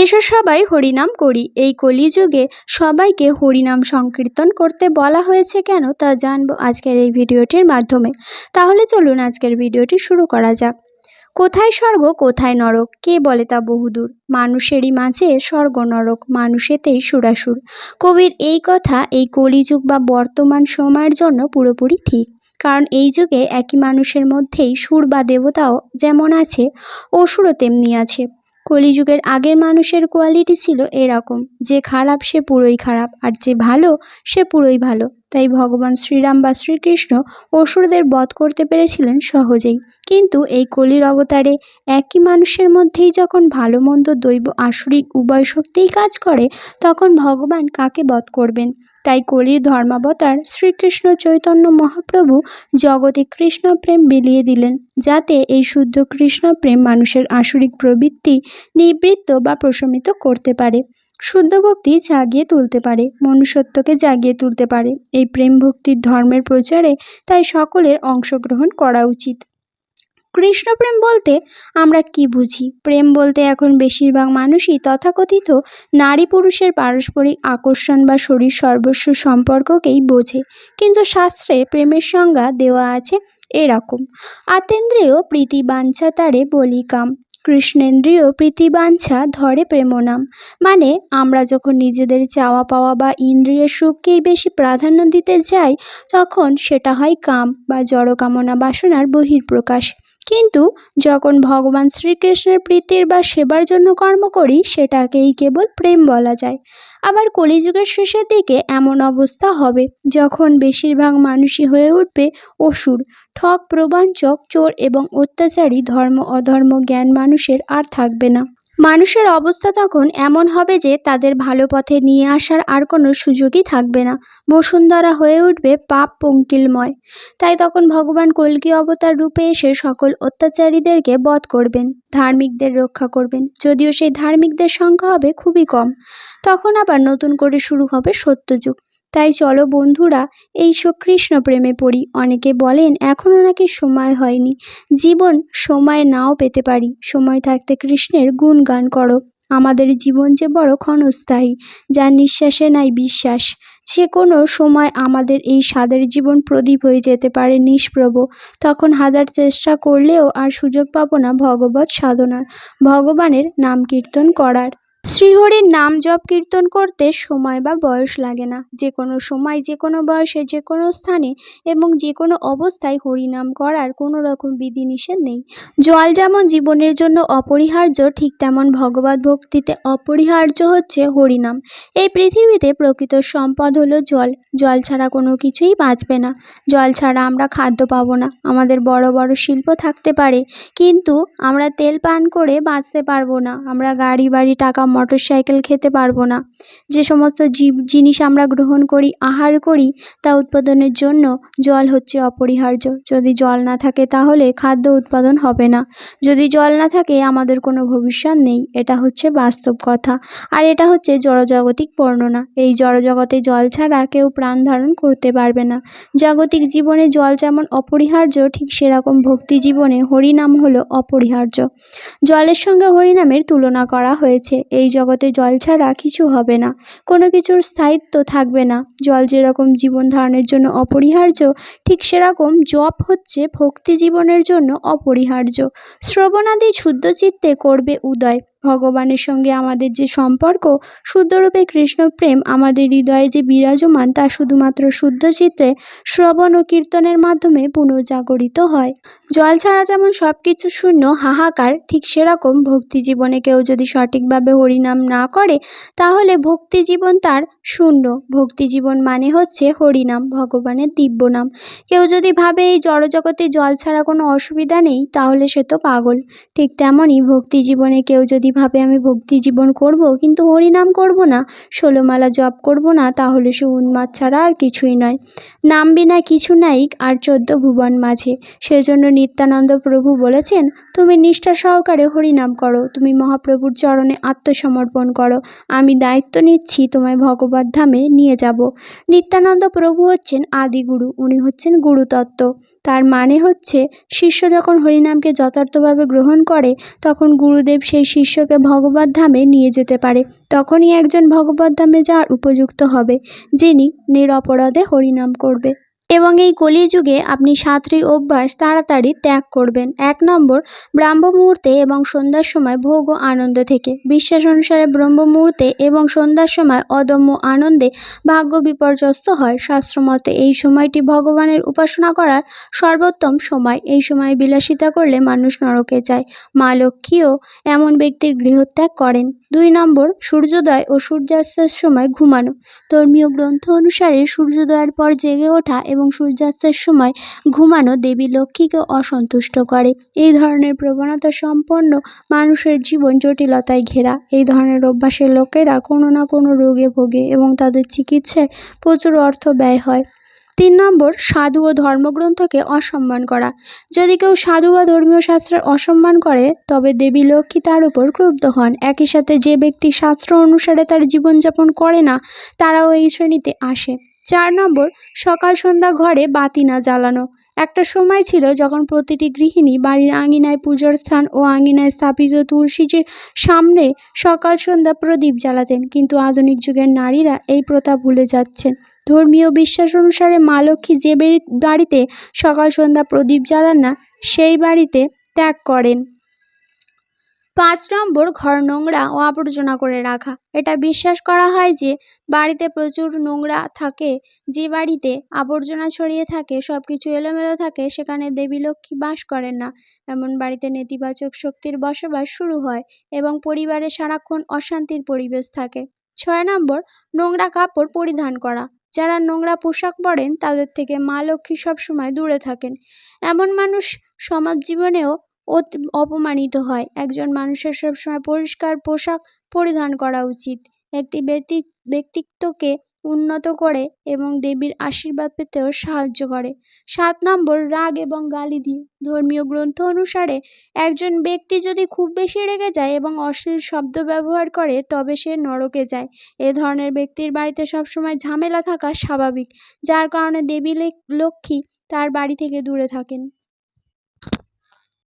এসো সবাই হরিনাম করি। এই কলিযুগে সবাইকে হরিনাম সংকীর্তন করতে বলা হয়েছে কেন তা জানব আজকের এই ভিডিওটির মাধ্যমে। তাহলে চলুন আজকের ভিডিওটি শুরু করা যাক। কোথায় স্বর্গ, কোথায় নরক? কে বলে তা বহুদূর? মানুষেরই মাঝে স্বর্গ, নরক মানুষেতেই সুরাসুর। কবির এই কথা এই কলিযুগ বা বর্তমান সময়ের জন্য পুরোপুরি ঠিক। কারণ এই যুগে একই মানুষের মধ্যেই সুর বা দেবতাও যেমন আছে, অসুরও তেমনি আছে। কলিযুগের আগের মানুষের কোয়ালিটি ছিল এরকম, যে খারাপ সে পুরোই খারাপ আর যে ভালো সে পুরোই ভালো। তাই ভগবান শ্রীরাম বা শ্রীকৃষ্ণ অসুরদের বধ করতে পেরেছিলেন সহজেই। কিন্তু এই কলির অবতারে একই মানুষের মধ্যেই যখন ভালো মন্দ দৈব আসরিক উভয় শক্তিই কাজ করে, তখন ভগবান কাকে বধ করবেন? তাই কলির ধর্মাবতার শ্রীকৃষ্ণ চৈতন্য মহাপ্রভু জগতে কৃষ্ণ প্রেম বিলিয়ে দিলেন, যাতে এই শুদ্ধ কৃষ্ণ প্রেম মানুষের আসরিক প্রবৃত্তি নিবৃত্ত বা প্রশমিত করতে পারে। শুদ্ধ ভক্তি জাগিয়ে তুলতে পারে, মনুষ্যত্বকে জাগিয়ে তুলতে পারে। এই প্রেম ভক্তির ধর্মের প্রচারে তাই সকলের অংশগ্রহণ করা উচিত। কৃষ্ণপ্রেম বলতে আমরা কি বুঝি? প্রেম বলতে এখন বেশিরভাগ মানুষই তথাকথিত নারী পুরুষের পারস্পরিক আকর্ষণ বা শরীর সর্বস্ব সম্পর্ককেই বোঝে। কিন্তু শাস্ত্রে প্রেমের সংজ্ঞা দেওয়া আছে এরকম। আতেন্দ্রিয় প্রীতি বাঞ্ছা তারে বলিকাম কৃষ্ণেন্দ্রিয় প্রীতিবাঞ্ছা ধরে প্রেমনাম। মানে আমরা যখন নিজেদের চাওয়া পাওয়া বা ইন্দ্রিয় সুখকেই বেশি প্রাধান্য দিতে যাই তখন সেটা হয় কাম বা জড়কামনা বাসনার বহির্প্রকাশ কিন্তু যখন ভগবান শ্রীকৃষ্ণের প্রীতির বা সেবার জন্য কর্ম করি, সেটাকেই কেবল প্রেম বলা যায়। আবার কলিযুগের শেষের দিকে এমন অবস্থা হবে, যখন বেশিরভাগ মানুষই হয়ে উঠবে অসুর ঠক প্রবঞ্চক, চোর এবং অত্যাচারী ধর্ম অধর্ম জ্ঞান মানুষের আর থাকবে না। মানুষের অবস্থা তখন এমন হবে যে তাদের ভালো পথে নিয়ে আসার আর কোনো সুযোগই থাকবে না। বসুন্ধরা হয়ে উঠবে পাপ পঙ্কিলময়। তাই তখন ভগবান কল্কি অবতার রূপে এসে সকল অত্যাচারীদেরকে বধ করবেন, ধার্মিকদের রক্ষা করবেন। যদিও সেই ধার্মিকদের সংখ্যা হবে খুবই কম। তখন আবার নতুন করে শুরু হবে সত্যযুগ। তাই চলো বন্ধুরা, এই সব কৃষ্ণ প্রেমে পড়ি। অনেকে বলেন এখনও নাকি সময় হয়নি। জীবন সময় নাও পেতে পারি। সময় থাকতে কৃষ্ণের গুণগান করো। আমাদের জীবন যে বড় ক্ষণস্থায়ী, যার নিঃশ্বাসে নাই বিশ্বাস। যে কোনো সময় আমাদের এই স্বাদের জীবন প্রদীপ হয়ে যেতে পারে নিষ্প্রভ। তখন হাজার চেষ্টা করলেও আর সুযোগ পাবো না ভগবত সাধনার, ভগবানের নাম কীর্তন করার। শ্রীহরির নাম জপ কীর্তন করতে সময় বা বয়স লাগে না। যে কোনো সময়, যে কোনো বয়সে, যে কোনো স্থানে এবং যে কোনো অবস্থায় হরিনাম করার কোনো রকম বিধিনিষেধ নেই। জল যেমন জীবনের জন্য অপরিহার্য, ঠিক তেমন ভগবত ভক্তিতে অপরিহার্য হচ্ছে হরিনাম। এই পৃথিবীতে প্রকৃত সম্পদ হলো জল। জল ছাড়া কোনো কিছুই বাঁচবে না। জল ছাড়া আমরা খাদ্য পাবো না। আমাদের বড় বড় শিল্প থাকতে পারে, কিন্তু আমরা তেল পান করে বাঁচতে পারব না। আমরা গাড়ি বাড়ি টাকা মোটর সাইকেল খেতে পারব না। যে সমস্ত জীব, জিনিস আমরা গ্রহণ করি, আহার করি, তা উৎপাদনের জন্য জল হচ্ছে অপরিহার্য। যদি জল না থাকে তাহলে খাদ্য উৎপাদন হবে না। যদি জল না থাকে আমাদের কোনো ভবিষ্যৎ নেই। এটা হচ্ছে বাস্তব কথা। আর এটা হচ্ছে জড়জাগতিক বর্ণনা। এই জড়জগতে জল ছাড়া কেউ প্রাণ ধারণ করতে পারবে না। জাগতিক জীবনে জল যেমন অপরিহার্য, ঠিক সেরকম ভক্তি জীবনে হরিনাম হলো অপরিহার্য। জলের সঙ্গে হরিনামের তুলনা করা হয়েছে। এই জগতে জল ছাড়া কিছু হবে না। কোনো কিছুর স্থায়িত্ব থাকবে না। জল যেরকম জীবন ধারণের জন্য অপরিহার্য, ঠিক সেরকম জপ হচ্ছে ভক্তি জীবনের জন্য অপরিহার্য। শ্রবণাদি শুদ্ধচিত্তে করবে উদয়। ভগবানের সঙ্গে আমাদের যে সম্পর্ক শুদ্ধরূপে কৃষ্ণপ্রেম, আমাদের হৃদয়ে যে বিরাজমান তা শুধুমাত্র শুদ্ধ চিত্তে শ্রবণ ও কীর্তনের মাধ্যমে পুনর্জাগরিত হয়। জল ছাড়া যেমন সব কিছু শূন্য, হাহাকার, ঠিক সেরকম ভক্তি জীবনে কেউ যদি সঠিকভাবে হরিনাম না করে, তাহলে ভক্তি জীবন তার শূন্য। ভক্তি জীবন মানে হচ্ছে হরিনাম, ভগবানের দিব্য নাম। কেউ যদি ভাবে এই জড়জগতে জল ছাড়া কোনো অসুবিধা নেই, তাহলে সে তো পাগল। ঠিক তেমনই ভক্তি জীবনে কেউ যদি ভাবে আমি ভক্তি জীবন করব? কিন্তু হরিনাম করব না, ষোলোমালা জপ করব না, তাহলে সে উন্মাদ ছাড়া আর কিছুই নয়। নাম বিনা কিছু নাই আর চোদ্দ ভুবন মাঝে। সেজন্য নিত্যানন্দ প্রভু বলেছেন, তুমি নিষ্ঠা সহকারে হরিনাম করো। তুমি মহাপ্রভুর চরণে আত্মসমর্পণ করো। আমি দায়িত্ব নিচ্ছি তোমায় ভগবত ধামে নিয়ে যাব। নিত্যানন্দ প্রভু হচ্ছেন আদিগুরু, উনি হচ্ছেন গুরুতত্ত্ব। তার মানে হচ্ছে, শিষ্য যখন হরিনামকে যথার্থভাবে গ্রহণ করে, তখন গুরুদেব সেই শিষ্য মনুষ্যকে ভগবত ধামে নিয়ে যেতে পারে, তখনই একজন ভগবত ধামে যাওয়ার উপযুক্ত হবে, যিনি নিরপরাধে হরিনাম করবে। এবং এই কলিযুগে আপনি সাতটি অভ্যাস তাড়াতাড়ি ত্যাগ করবেন। এক নম্বর, ব্রাহ্ম মুহূর্তে এবং সন্ধ্যার সময় ভোগ ও আনন্দ থেকে। বিশ্বাস অনুসারে ব্রহ্ম মুহূর্তে এবং সন্ধ্যার সময় অদম্য আনন্দে ভাগ্য বিপর্যস্ত হয়। শাস্ত্রমতে এই সময়টি ভগবানের উপাসনা করার সর্বোত্তম সময়। এই সময় বিলাসিতা করলে মানুষ নরকে যায়। মা লক্ষ্মীও এমন ব্যক্তির গৃহত্যাগ করেন। দুই নম্বর, সূর্যোদয় ও সূর্যাস্তের সময় ঘুমানো। ধর্মীয় গ্রন্থ অনুসারে সূর্যোদয়ের পর জেগে ওঠা এবং সূর্যাস্তের সময় ঘুমানো দেবী লক্ষ্মীকে অসন্তুষ্ট করে। এই ধরনের প্রবণতা সম্পন্ন মানুষের জীবন জটিলতায় ঘেরা। এই ধরনের অভ্যাসের লোকেরা কোনো না কোনো রোগে ভোগে এবং তাদের চিকিৎসায় প্রচুর অর্থ ব্যয় হয়। তিন নম্বর, সাধু ও ধর্মগ্রন্থকে অসম্মান করা। যদি কেউ সাধু বা ধর্মীয় শাস্ত্রের অসম্মান করে, তবে দেবী লক্ষ্মী তার উপর ক্রুব্ধ হন। একই সাথে যে ব্যক্তি শাস্ত্র অনুসারে তার জীবনযাপন করে না, তারাও এই শ্রেণীতে আসে। চার নম্বর, সকাল সন্ধ্যা ঘরে বাতি না জ্বালানো। একটা সময় ছিল যখন প্রতিটি গৃহিণী বাড়ির আঙিনায় পুজোর স্থান ও আঙিনায় স্থাপিত তুলসীজির সামনে সকাল সন্ধ্যা প্রদীপ জ্বালাতেন, কিন্তু আধুনিক যুগের নারীরা এই প্রথা ভুলে যাচ্ছেন। ধর্মীয় বিশ্বাস অনুসারে মা লক্ষ্মী যে বাড়িতে সকাল সন্ধ্যা প্রদীপ জ্বালান না, সেই বাড়িতে ত্যাগ করেন। পাঁচ নম্বর ঘর নোংরা ও আবর্জনা করে রাখা। এটা বিশ্বাস করা হয় যে, বাড়িতে প্রচুর নোংরা থাকে, যে বাড়িতে আবর্জনা ছড়িয়ে থাকে সব কিছু এলোমেলো থাকে, সেখানে দেবী লক্ষ্মী বাস করেন না। এমন বাড়িতে নেতিবাচক শক্তির বসবাস শুরু হয় এবং পরিবারে সারাক্ষণ অশান্তির পরিবেশ থাকে। ছয় নম্বর, নোংরা কাপড় পরিধান করা। যারা নোংরা পোশাক পরেন, তাদের থেকে মা লক্ষ্মী সবসময় দূরে থাকেন। এমন মানুষ সমাজ জীবনেও অপমানিত হয়। একজন মানুষের সবসময় পরিষ্কার পোশাক পরিধান করা উচিত। একটি ব্যক্তি, ব্যক্তিত্বকে উন্নত করে এবং দেবীর আশীর্বাদ পেতেও সাহায্য করে। সাত নম্বর, রাগ এবং গালি দিয়ে। ধর্মীয় গ্রন্থ অনুসারে একজন ব্যক্তি যদি খুব বেশি রেগে যায় এবং অশ্লীল শব্দ ব্যবহার করে, তবে সে নরকে যায়। এ ধরনের ব্যক্তির বাড়িতে সবসময় ঝামেলা থাকা স্বাভাবিক, যার কারণে দেবী লক্ষ্মী তার বাড়ি থেকে দূরে থাকেন।